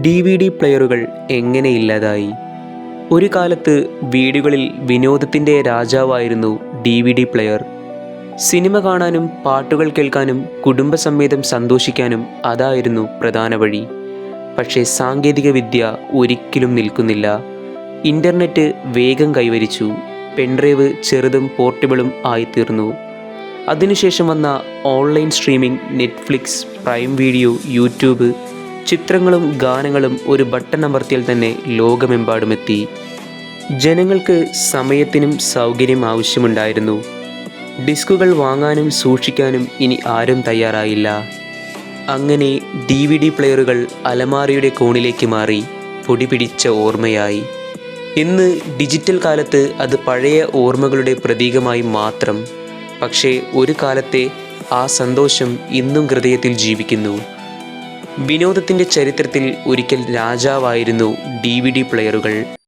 D V D പ്ലെയറുകൾ എങ്ങനെ ഇല്ലാതായി? ഒരു കാലത്ത് വീടുകളിൽ വിനോദത്തിന്റെ രാജാവായിരുന്നു ഡി വി ഡി പ്ലെയർ. സിനിമ കാണാനും പാട്ടുകൾ കേൾക്കാനും കുടുംബസമേതം സന്തോഷിക്കാനും അതായിരുന്നു പ്രധാന വഴി. പക്ഷേ സാങ്കേതികവിദ്യ ഒരിക്കലും നിൽക്കുന്നില്ല. ഇന്റർനെറ്റ് വേഗം കൈവരിച്ചു. പെൻഡ്രൈവ് ചെറുതും പോർട്ടബിളും ആയിത്തീർന്നു. അതിനുശേഷം വന്ന online streaming Netflix Prime Video YouTube ചിത്രങ്ങളും ഗാനങ്ങളും ഒരു ബട്ടൺ അമർത്തിയാൽ തന്നെ ലോകമെമ്പാടുമെത്തി. ജനങ്ങൾക്ക് സമയത്തിനും സൗകര്യം ആവശ്യമുണ്ടായിരുന്നു. ഡിസ്കുകൾ വാങ്ങാനും സൂക്ഷിക്കാനും ഇനി ആരും തയ്യാറായില്ല. അങ്ങനെ ഡി വി ഡി പ്ലെയറുകൾ അലമാരയുടെ കോണിലേക്ക് മാറി പൊടി പിടിച്ച ഓർമ്മയായി. ഇന്ന് ഡിജിറ്റൽ കാലത്ത് അത് പഴയ ഓർമ്മകളുടെ പ്രതീകമായി മാത്രം. പക്ഷേ ഒരു കാലത്തെ ആ സന്തോഷം ഇന്നും ഹൃദയത്തിൽ ജീവിക്കുന്നു. വിനോദത്തിന്റെ ചരിത്രത്തിൽ ഒരിക്കൽ രാജാവായിരുന്നു ഡി വി ഡി പ്ലെയറുകൾ.